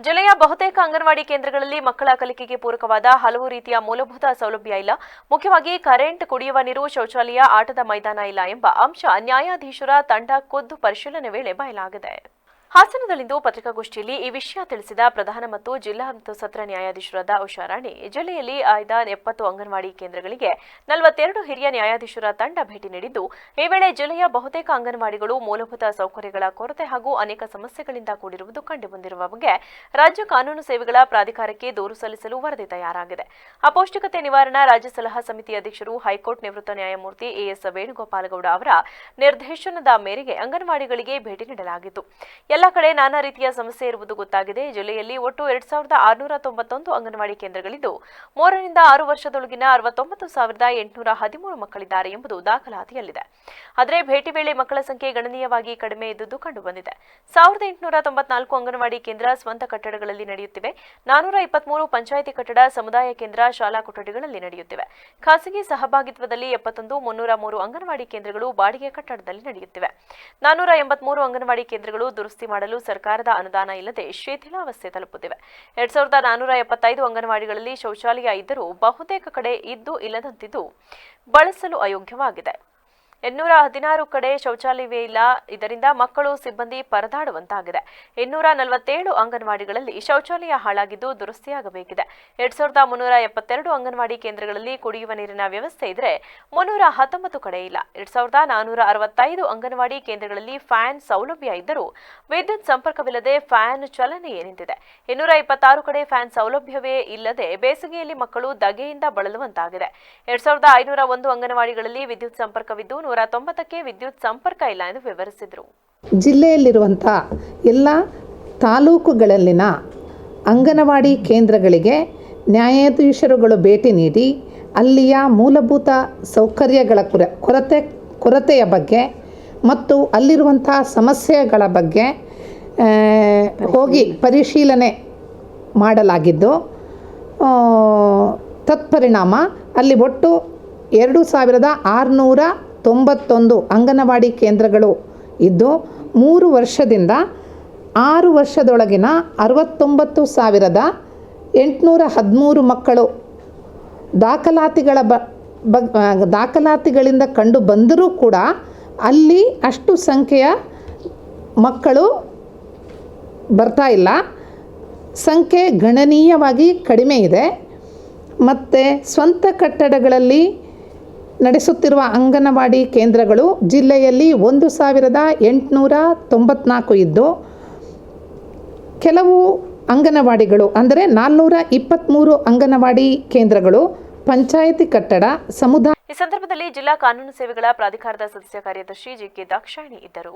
ಜಿಲ್ಲೆಯ ಬಹುತೇಕ ಅಂಗನವಾಡಿ ಕೇಂದ್ರಗಳಲ್ಲಿ ಮಕ್ಕಳ ಕಲಿಕೆಗೆ ಪೂರಕವಾದ ಹಲವು ರೀತಿಯ ಮೂಲಭೂತ ಸೌಲಭ್ಯ ಇಲ್ಲ. ಮುಖ್ಯವಾಗಿ ಕರೆಂಟ್, ಕುಡಿಯುವ ನೀರು, ಶೌಚಾಲಯ, ಆಟದ ಮೈದಾನ ಇಲ್ಲ ಎಂಬ ಅಂಶ ನ್ಯಾಯಾಧೀಶರ ತಂಡ ಖುದ್ದು ಪರಿಶೀಲನೆ ವೇಳೆ ಬಯಲಾಗಿದೆ. ಹಾಸನದಲ್ಲಿಂದು ಪತ್ರಿಕಾಗೋಷ್ಠಿಯಲ್ಲಿ ಈ ವಿಷಯ ತಿಳಿಸಿದ ಪ್ರಧಾನ ಮತ್ತು ಜಿಲ್ಲಾ ಮತ್ತು ಸತ್ರ ನ್ಯಾಯಾಧೀಶರಾದ ಉಷಾರಾಣಿ, ಜಿಲ್ಲೆಯಲ್ಲಿ ಆಯ್ದ ಎಪ್ಪತ್ತು ಅಂಗನವಾಡಿ ಕೇಂದ್ರಗಳಿಗೆ ನಲವತ್ತೆರಡು ಹಿರಿಯ ನ್ಯಾಯಾಧೀಶರ ತಂಡ ಭೇಟಿ ನೀಡಿದ್ದು, ಈ ವೇಳೆ ಜಿಲ್ಲೆಯ ಬಹುತೇಕ ಅಂಗನವಾಡಿಗಳು ಮೂಲಭೂತ ಸೌಕರ್ಯಗಳ ಕೊರತೆ ಹಾಗೂ ಅನೇಕ ಸಮಸ್ಯೆಗಳಿಂದ ಕೂಡಿರುವುದು ಕಂಡುಬಂದಿರುವ ಬಗ್ಗೆ ರಾಜ್ಯ ಕಾನೂನು ಸೇವೆಗಳ ಪ್ರಾಧಿಕಾರಕ್ಕೆ ದೂರು ಸಲ್ಲಿಸಲು ವರದಿ ತಯಾರಾಗಿದೆ. ಅಪೌಷ್ಟಿಕತೆ ನಿವಾರಣಾ ರಾಜ್ಯ ಸಲಹಾ ಸಮಿತಿ ಅಧ್ಯಕ್ಷರು, ಹೈಕೋರ್ಟ್ ನಿವೃತ್ತ ನ್ಯಾಯಮೂರ್ತಿ ಎಎಸ್ ವೇಣುಗೋಪಾಲಗೌಡ ಅವರ ನಿರ್ದೇಶನದ ಮೇರೆಗೆ ಅಂಗನವಾಡಿಗಳಿಗೆ ಭೇಟಿ ನೀಡಲಾಗಿತ್ತು. ಎಲ್ಲ ಕಡೆ ನಾನಾ ರೀತಿಯ ಸಮಸ್ಯೆ ಇರುವುದು ಗೊತ್ತಾಗಿದೆ. ಜಿಲ್ಲೆಯಲ್ಲಿ ಒಟ್ಟು ಎರಡ್ ಸಾವಿರದ ಆರುನೂರ ತೊಂಬತ್ತೊಂದು ಅಂಗನವಾಡಿ ಕೇಂದ್ರಗಳಿದ್ದು, ಮೂರರಿಂದ ಆರು ವರ್ಷದೊಳಗಿನ ಅರವತ್ತೊಂಬತ್ತು ಸಾವಿರದ ಎಂಟುನೂರ ಹದಿಮೂರು ಮಕ್ಕಳಿದ್ದಾರೆ ಎಂಬುದು ದಾಖಲಾತಿಯಲ್ಲಿದೆ. ಆದರೆ ಭೇಟಿ ವೇಳೆ ಮಕ್ಕಳ ಸಂಖ್ಯೆ ಗಣನೀಯವಾಗಿ ಕಡಿಮೆ ಇದ್ದುದು ಕಂಡುಬಂದಿದೆ. ಸಾವಿರದ ಎಂಟುನೂರ ತೊಂಬತ್ನಾಲ್ಕು ಅಂಗನವಾಡಿ ಕೇಂದ್ರ ಸ್ವಂತ ಕಟ್ಟಡಗಳಲ್ಲಿ ನಡೆಯುತ್ತಿವೆ. ನಾನೂರ ಇಪ್ಪತ್ಮೂರು ಪಂಚಾಯಿತಿ ಕಟ್ಟಡ, ಸಮುದಾಯ ಕೇಂದ್ರ, ಶಾಲಾ ಕೊಠಡಿಗಳಲ್ಲಿ ನಡೆಯುತ್ತಿವೆ. ಖಾಸಗಿ ಸಹಭಾಗಿತ್ವದಲ್ಲಿ ಎಪ್ಪತ್ತೊಂದು, ಮುನ್ನೂರ ಮೂರು ಅಂಗನವಾಡಿ ಕೇಂದ್ರಗಳು ಬಾಡಿಗೆ ಕಟ್ಟಡದಲ್ಲಿ ನಡೆಯುತ್ತಿವೆ. ನಾನೂರ ಎಂಬತ್ಮೂರು ಅಂಗನವಾಡಿ ಕೇಂದ್ರಗಳು ದುರಸ್ತಿ ಮಾಡಲು ಸರ್ಕಾರದ ಅನುದಾನ ಇಲ್ಲದೆ ಶಿಥಿಲಾವಸ್ಥೆ ತಲುಪುತ್ತಿವೆ. ಎರಡ್ ಸಾವಿರದ ನಾನೂರ ಎಪ್ಪತ್ತೈದು ಅಂಗನವಾಡಿಗಳಲ್ಲಿ ಶೌಚಾಲಯ ಇದ್ದರೂ ಬಹುತೇಕ ಕಡೆ ಇದ್ದು ಇಲ್ಲದಂತಿದ್ದು ಬಳಸಲು ಅಯೋಗ್ಯವಾಗಿದೆ. ಇನ್ನೂರ ಹದಿನಾರು ಕಡೆ ಶೌಚಾಲಯವೇ ಇಲ್ಲ. ಇದರಿಂದ ಮಕ್ಕಳು ಸಿಬ್ಬಂದಿ ಪರದಾಡುವಂತಾಗಿದೆ. ಇನ್ನೂರ ನಲವತ್ತೇಳು ಅಂಗನವಾಡಿಗಳಲ್ಲಿ ಶೌಚಾಲಯ ಹಾಳಾಗಿದ್ದು ದುರಸ್ತಿಯಾಗಬೇಕಿದೆ. ಎರಡ್ ಸಾವಿರದ ಮುನ್ನೂರ ಎಪ್ಪತ್ತೆರಡು ಅಂಗನವಾಡಿ ಕೇಂದ್ರಗಳಲ್ಲಿ ಕುಡಿಯುವ ನೀರಿನ ವ್ಯವಸ್ಥೆ ಇದ್ರೆ ಮುನ್ನೂರ ಹತ್ತೊಂಬತ್ತು ಕಡೆ ಇಲ್ಲ. ಎರಡ್ ಸಾವಿರದ ನಾನೂರ ಅರವತ್ತೈದು ಅಂಗನವಾಡಿ ಕೇಂದ್ರಗಳಲ್ಲಿ ಫ್ಯಾನ್ ಸೌಲಭ್ಯ ಇದ್ದರೂ ವಿದ್ಯುತ್ ಸಂಪರ್ಕವಿಲ್ಲದೆ ಫ್ಯಾನ್ ಚಲನೆಯೇ ನಿಂತಿದೆ. ಇನ್ನೂರ ಇಪ್ಪತ್ತಾರು ಕಡೆ ಫ್ಯಾನ್ ಸೌಲಭ್ಯವೇ ಇಲ್ಲದೆ ಬೇಸಿಗೆಯಲ್ಲಿ ಮಕ್ಕಳು ದಗೆಯಿಂದ ಬಳಲುವಂತಾಗಿದೆ. ಎರಡ್ ಸಾವಿರದ ಐನೂರ ಒಂದು ಅಂಗನವಾಡಿಗಳಲ್ಲಿ ವಿದ್ಯುತ್ ಸಂಪರ್ಕವಿದ್ದು ನೂರ ತೊಂಬತ್ತಕ್ಕೆ ವಿದ್ಯುತ್ ಸಂಪರ್ಕ ಇಲ್ಲ ಎಂದು ವಿವರಿಸಿದರು. ಜಿಲ್ಲೆಯಲ್ಲಿರುವಂಥ ಎಲ್ಲ ತಾಲೂಕುಗಳಲ್ಲಿನ ಅಂಗನವಾಡಿ ಕೇಂದ್ರಗಳಿಗೆ ನ್ಯಾಯಾಧೀಶರುಗಳು ಭೇಟಿ ನೀಡಿ ಅಲ್ಲಿಯ ಮೂಲಭೂತ ಸೌಕರ್ಯಗಳ ಕೊರ, ಕೊರತೆ, ಕೊರತೆಯ ಬಗ್ಗೆ ಮತ್ತು ಅಲ್ಲಿರುವಂಥ ಸಮಸ್ಯೆಗಳ ಬಗ್ಗೆ ಹೋಗಿ ಪರಿಶೀಲನೆ ಮಾಡಲಾಗಿದ್ದು ತತ್ಪರಿಣಾಮ ಅಲ್ಲಿ ಒಟ್ಟು ಎರಡು ಸಾವಿರದ ಆರುನೂರ ತೊಂಬತ್ತೊಂದು ಅಂಗನವಾಡಿ ಕೇಂದ್ರಗಳು ಇದ್ದು ಮೂರು ವರ್ಷದಿಂದ ಆರು ವರ್ಷದೊಳಗಿನ ಅರವತ್ತೊಂಬತ್ತು ಸಾವಿರದ ಎಂಟುನೂರ ಹದಿಮೂರು ಮಕ್ಕಳು ದಾಖಲಾತಿಗಳ ಬ ದಾಖಲಾತಿಗಳಿಂದ ಕಂಡು ಬಂದರೂ ಕೂಡ ಅಲ್ಲಿ ಅಷ್ಟು ಸಂಖ್ಯೆಯ ಮಕ್ಕಳು ಬರ್ತಾ ಇಲ್ಲ. ಸಂಖ್ಯೆ ಗಣನೀಯವಾಗಿ ಕಡಿಮೆ ಇದೆ. ಮತ್ತು ಸ್ವಂತ ಕಟ್ಟಡಗಳಲ್ಲಿ ನಡೆಸುತ್ತಿರುವ ಅಂಗನವಾಡಿ ಕೇಂದ್ರಗಳು ಜಿಲ್ಲೆಯಲ್ಲಿ ಒಂದು ಸಾವಿರದ ಎಂಟುನೂರ ತೊಂಬತ್ನಾಲ್ಕು ಇದ್ದು, ಕೆಲವು ಅಂಗನವಾಡಿಗಳು, ಅಂದರೆ ನಾಲ್ನೂರ ಇಪ್ಪತ್ತ್ಮೂರು ಅಂಗನವಾಡಿ ಕೇಂದ್ರಗಳು, ಪಂಚಾಯಿತಿ ಕಟ್ಟಡ, ಸಮುದಾಯ ಈ ಸಂದರ್ಭದಲ್ಲಿ ಜಿಲ್ಲಾ ಕಾನೂನು ಸೇವೆಗಳ ಪ್ರಾಧಿಕಾರದ ಸದಸ್ಯ ಕಾರ್ಯದರ್ಶಿ ಜಿ ಕೆ ದಾಕ್ಷಾಯಿಣಿ ಇದ್ದರು.